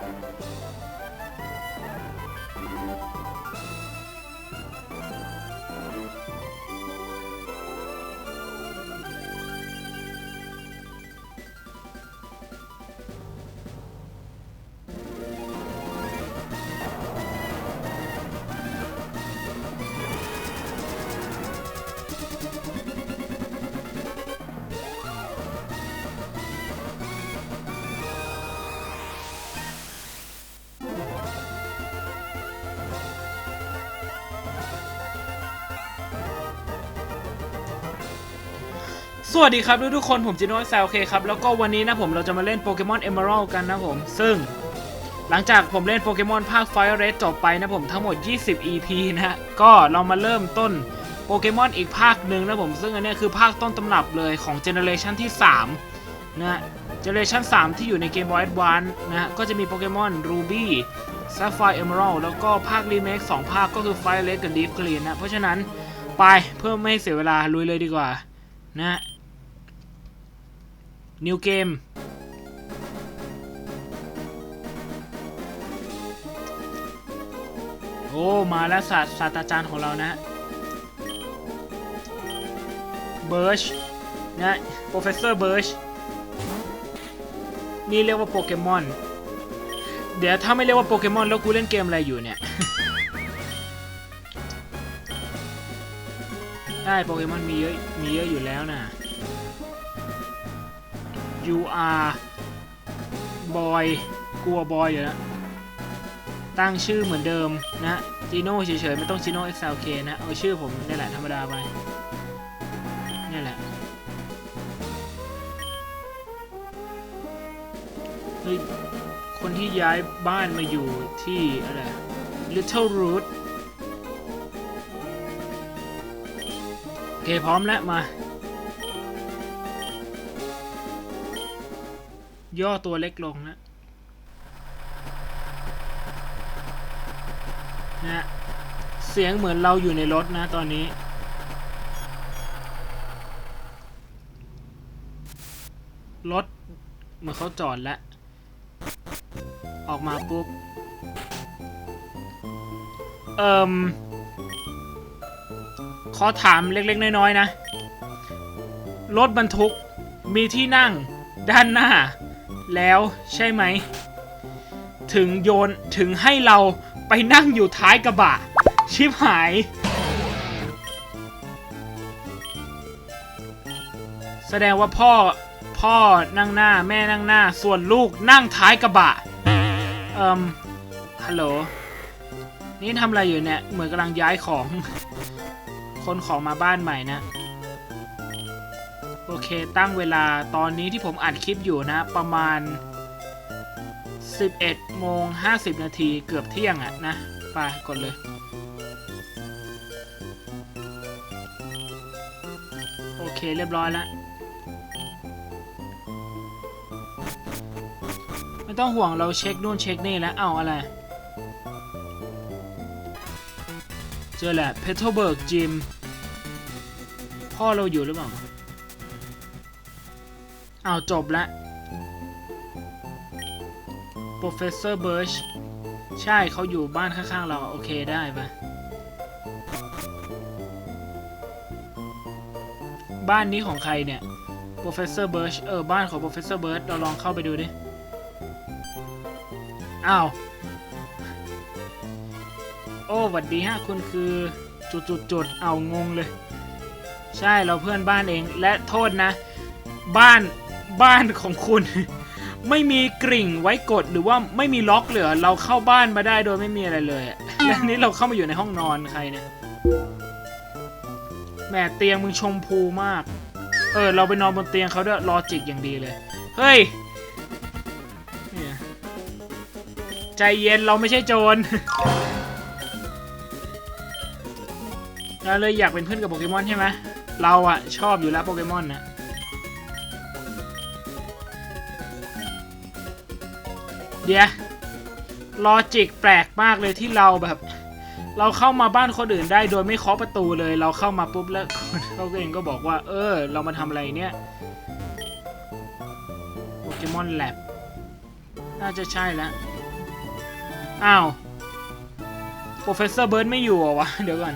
Música สวัสดีครับทุกทุกคนผมจิโน่แซลเคครับแล้วก็วันนี้นะผมเราจะมาเล่นโปเกมอนเอ e r a l d กันนะผม ซึ่งหลังจากผมเล่นโปเกมอนภาค Fire Red จบไปนะผมทั้งหมด 20 EP นะฮะก็เรามาเริ่มต้นโปเกมอนอีกภาคหนึ่งนะผมซึ่งอันนี้คือภาคต้นตำรับเลยของเจเนอเรชันที่ 3 นะฮะเจเนอเรชัน3 ที่อยู่ในเกม Boy Advance นะก็จะมีโปเกมอน Ruby Sapphire Emerald แล้วก็ภาครีเมค2ภาคก็คือ Fire Red กับ Deep Green นะเพราะฉะนั้นไปเพื่อไม่ให้เสียเวลาลุยเลยดีกว่านะ New Game โอ้ มาแล้วศาสศาสตราจารย์ของเรานะเบิร์ชนะ Professor Birch นี่เรียกว่าโปเกมอน เดี๋ยวถ้าไม่เรียกว่าโปเกมอนแล้วกูเล่นเกมอะไรอยู่เนี่ย ได้โปเกมอนมีเยอะ มีเยอะอยู่แล้วนะ you are boy กลัวบอยอยู่แล้วตั้งชื่อเหมือนเดิมนะจีโน่เฉยๆไม่ต้องจีโน่ XLK นะ เอาชื่อผมนี่แหละธรรมดาไปนี่แหละ เฮ้ย คนที่ย้ายบ้านมาอยู่ที่อะไร Little Root โอเคพร้อมแล้วมา ย่อตัวเล็กลงนะนะเสียงเหมือนเราอยู่ในรถนะตอนนี้ รถเหมือนเขาจอดแล้ว ออกมาปุ๊บ เอ่มขอถามเล็กๆ น้อย ๆ นะ รถบรรทุกมีที่นั่งด้านหน้า แล้วใช่ไหม ถึงโยนถึงให้เราไปนั่งอยู่ท้ายกระบะ ชิบหาย แสดงว่าพ่อพ่อนั่งหน้าแม่นั่งหน้า ส่วนลูกนั่งท้ายกระบะ เอ่มฮัลโหล นี่ทำอะไรอยู่เนี่ย เหมือนกำลังย้ายของ คนของมาบ้านใหม่นะ โอเคตั้งเวลาตอนนี้ที่ผมอัดคลิปอยู่นะ ประมาณ 11โมง50 นาทีเกือบเที่ยงอะนะไปกดเลยโอเคเรียบร้อยแล้ว ไม่ต้องห่วงเราเช็คนู่นเช็คนี่แล้วเอาอะไร เจอแหละเพโทเบิร์กจิมพ่อเราอยู่หรือเปล่า เอาจบแล้ว Professor Birch ใช่เขาอยู่บ้านข้างๆเรา โอเคได้ปะบ้านนี้ของใครเนี่ย Professor Birch เออ บ้านของ Professor Birch เราลองเข้าไปดูดิ อ้าว โอ้หวัดดีฮะ คุณคือจุดจุดจุดเอางงเลย ใช่เราเพื่อนบ้านเองและโทษนะ บ้าน บ้านของคุณ ไม่มีกริ่งไว้กดหรือว่าไม่มีล็อกเหลือเราเข้าบ้านมาได้โดยไม่มีอะไรเลยและนี่เราเข้ามาอยู่ในห้องนอนใครเนี่ยแหมเตียงมึงชมพูมาก เออ เราไปนอนบนเตียงเขาด้วยลอจิกอย่างดีเลย เฮ้ยเนี่ยใจเย็นเราไม่ใช่โจรเราเลยอยากเป็นเพื่อนกับโปเกมอนใช่ไหมเราอะชอบอยู่แล้วโปเกมอนนะ เดี๋ยวลอจิกแปลกมากเลยที่เราแบบ เราเข้ามาบ้านคนอื่นได้โดยไม่เคาะประตูเลย เราเข้ามาปุ๊บแล้วคนเขาเองก็บอกว่า เออ เรามาทำอะไรเนี่ยโปเกมอนแลบน่าจะใช่แล้วอ้าวโปรเฟสเซอร์เบิร์ดไม่อยู่เหรอวะ เดี๋ยวก่อน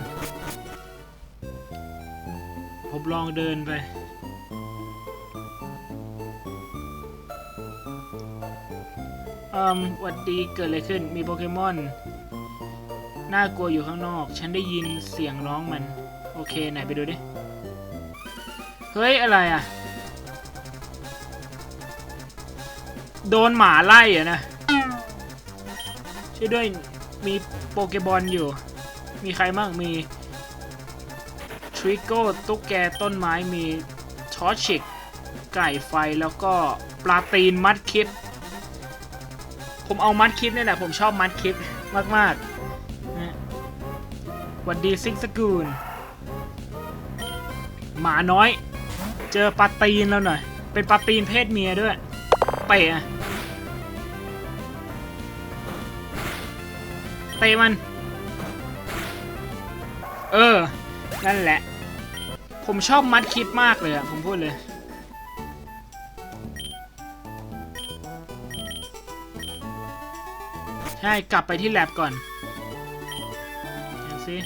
ผมลองเดินไป อืมหวัดดีเกิดอะไรขึ้น มีโปเกมอน น่ากลัวอยู่ข้างนอก ฉันได้ยินเสียงร้องมัน โอเค ไหนไปดูดิ เฮ้ย อะไรอะ โดนหมาไล่อะนะ ช่วยด้วย มีโปเกบอลอยู่ มีใครบ้าง มี ทริโก้ ตุ๊กแก ต้นไม้ มีชอชิก ไก่ไฟ แล้วก็ปลาตีนมัดคลิป ผมเอามัดคลิปเนี่ยแหละ ผมชอบมัดคลิปมากๆนะหวัดดีซิกสกูลหมาน้อย เจอปลาตีนแล้วหน่อย เป็นปลาตีนเพศเมียด้วยเตะอะเตะมัน เออ นั่นแหละ ผมชอบมัดคลิปมากเลยอะผมพูดเลย ช่กลับไปที่แลบก่อนเห็นสิ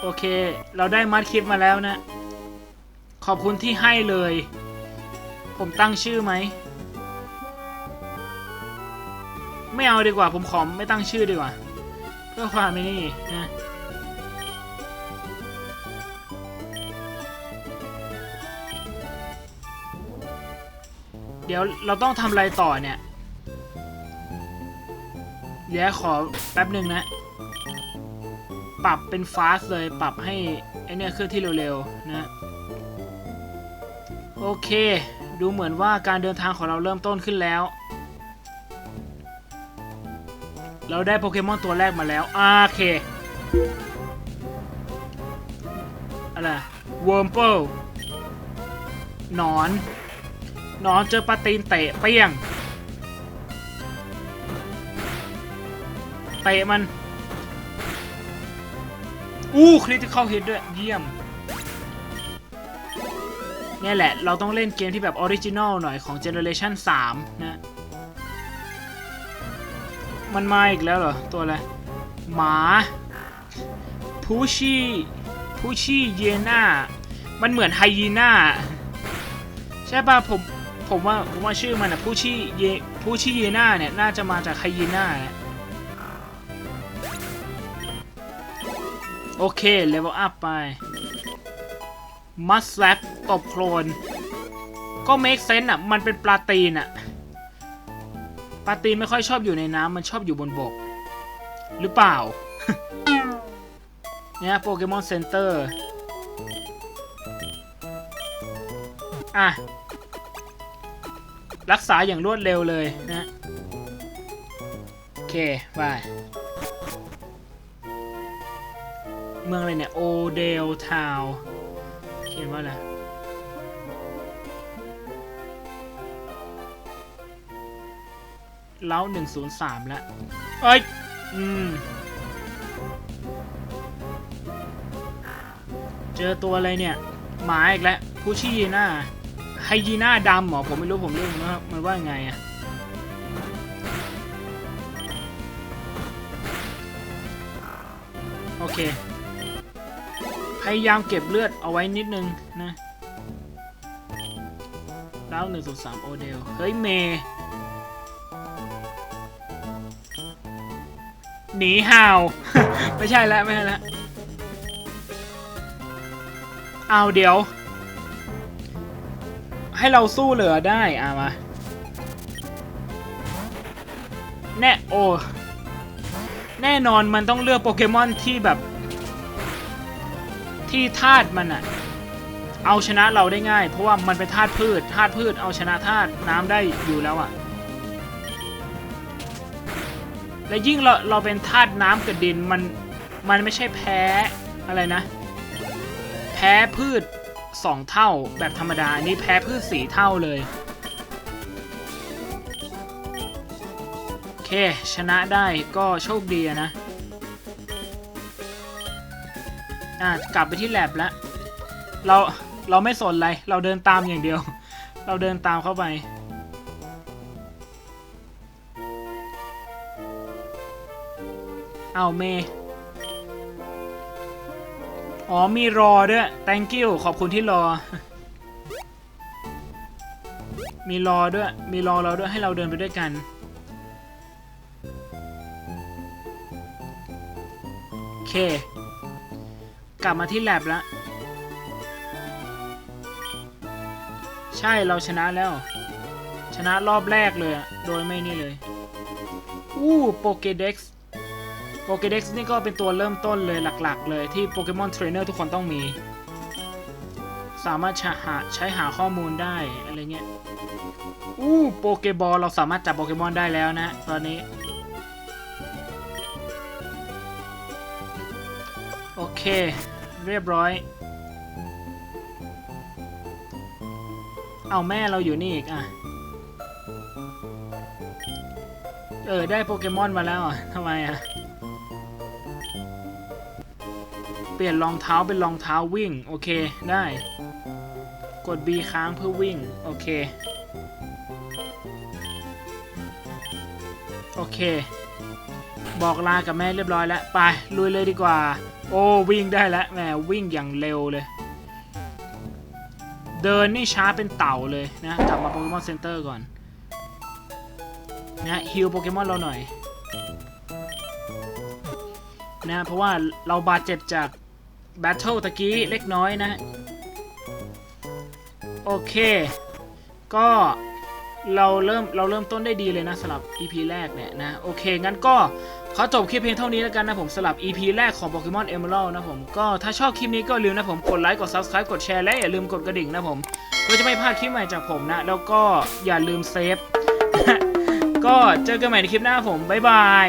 โอเค เราได้มัดคลิปมาแล้วนะ ขอบคุณที่ให้เลย ผมตั้งชื่อไหม ไม่เอาดีกว่า ผมขอไม่ตั้งชื่อดีกว่า เพื่อความไม่นี่นะ ดี๋ยวเราต้องทำอะไรต่อเนี่ย เดี๋ยวขอแป๊บหนึ่งนะ ปรับเป็นฟาสเลยปรับให้ไอเนี่ยเคลื่อนที่เร็วๆนะ โอเค ดูเหมือนว่าการเดินทางของเราเริ่มต้นขึ้นแล้ว เราได้โปเกมอนตัวแรกมาแล้วโอเค อะไรวอร์มเปิลหนอน หนอนเจอปาตีนเตะเปี้ยง เตะมัน อู้คริติคอลฮิตด้วย เยี่ยมเนี่ยแหละ เราต้องเล่นเกมที่แบบออริจินอลหน่อยของเจเนอเรชัน3นะ มันมาอีกแล้วเหรอ ตัวอะไร หมาพูชีพูชีเยน่า มันเหมือนไฮยีน่า ใช่ป่ะผม ผมว่าผมว่าชื่อมันอะพูชีเยพูชีเยน่าเนี่ยน่าจะมาจากไฮยีน่าแหละโอเคเลเวลอัพไปมัสแลปตบโคลน ก็เมคเซน s ์อะ มันเป็นปลาตีนอะ ปลาตีนไม่ค่อยชอบอยู่ในน้ำมันชอบอยู่บนบก หรือเปล่า เนี่ยโปเกมอนเซ็นเตอร์ อะ รักษาอย่างรวดเร็วเลยนะโอเคไปเมืองอะไรเนี่ย โอเดลทาวเขียนว่าอะไรเล้าหนึ่งศูนย์สามแล้วเอ้ย อืม เจอตัวอะไรเนี่ย หมาอีกแล้วพูชี่ยีน่า ไฮยีน่าดำเหรอผมไม่รู้ผมเรียกมันว่ามันว่าไงอะโอเค พยายามเก็บเลือดเอาไว้นิดนึงนะแล้วหนึ่งศูนสามโอเดล เฮ้ยเมย์หนีห่าว ไม่ใช่แล้ว ไม่ใช่แล้ว เอาเดี๋ยว ให้เราสู้เหลือได้อะมา แน่โอ แน่นอนมันต้องเลือกโปเกมอนที่แบบ ที่ธาตุมันอะเอาชนะเราได้ง่าย เพราะว่ามันเป็นธาตุพืชธาตุพืชเอาชนะธาตุน้ำได้อยู่แล้วอะและยิ่งเราเราเป็นธาตุน้ำกับดินมันมันไม่ใช่แพ้อะไรนะ แพ้พืช สองเท่าแบบธรรมดาอันนี้แพ้พืชสีเท่าเลย โอเค ชนะได้ก็โชคดีนะ อะ กลับไปที่แลบแล้ว เรา เราไม่สนอะไร เราเดินตามอย่างเดียว เราเดินตามเข้าไปเอาเมย อ๋อมีรอด้วย thank you ขอบคุณที่รอ มีรอด้วย มีรอเราด้วยให้เราเดินไปด้วยกัน โอเค กลับมาที่แลบแล้ว ใช่เราชนะแล้ว ชนะรอบแรกเลย โดยไม่นี่เลย อู้โปเกเด็กซ์ โปเกเด็กซ์นี่ก็เป็นตัวเริ่มต้นเลยหลักๆ เลยที่โปเกมอนเทรนเนอร์ทุกคนต้องมี สามารถใช้หาใช้หาข้อมูลได้อะไรเงี้ยอู้โปเกบอลเราสามารถจับโปเกมอนได้แล้วนะ ตอนนี้ โอเค เรียบร้อย เอาแม่เราอยู่นี่อีกอะ เออ ได้โปเกมอนมาแล้วอะทำไมอะ ลี่ยนรองเท้าเป็นรองเท้าวิ่ง โอเคได้ กด B ค้างเพื่อวิ่ง โอเค โอเค บอกลากับแม่เรียบร้อยแล้ว ไป ลุยเลยดีกว่า โอ้วิ่งได้แล้วแหมวิ่งอย่างเร็วเลย เดินนี่ช้าเป็นเต่าเลยนะ กลับมาโปเกมอนเซ็นเตอร์ก่อน นะฮิลโปเกมอนเราหน่อยนะเพราะว่าเราบาดเจ็บจาก แบทเทิลตะกี้เล็กน้อยนะ โอเค ก็เราเริ่มเราเริ่มต้นได้ดีเลยนะสำหรับ EP แรกเนี่ยนะ โอเค งั้นก็ขอจบคลิปเพียงเท่านี้แล้วกันนะผมสำหรับ EP แรกของ Pokemon Emerald นะผมก็ถ้าชอบคลิปนี้ก็ลืมนะผมกดไลค์กด Subscribe กดแชร์และอย่าลืมกดกระดิ่งนะผมเพื่อจะไม่พลาดคลิปใหม่จากผมนะ แล้วก็อย่าลืมเซฟก็เจอกันใหม่ในคลิปหน้าผมบ๊ายบาย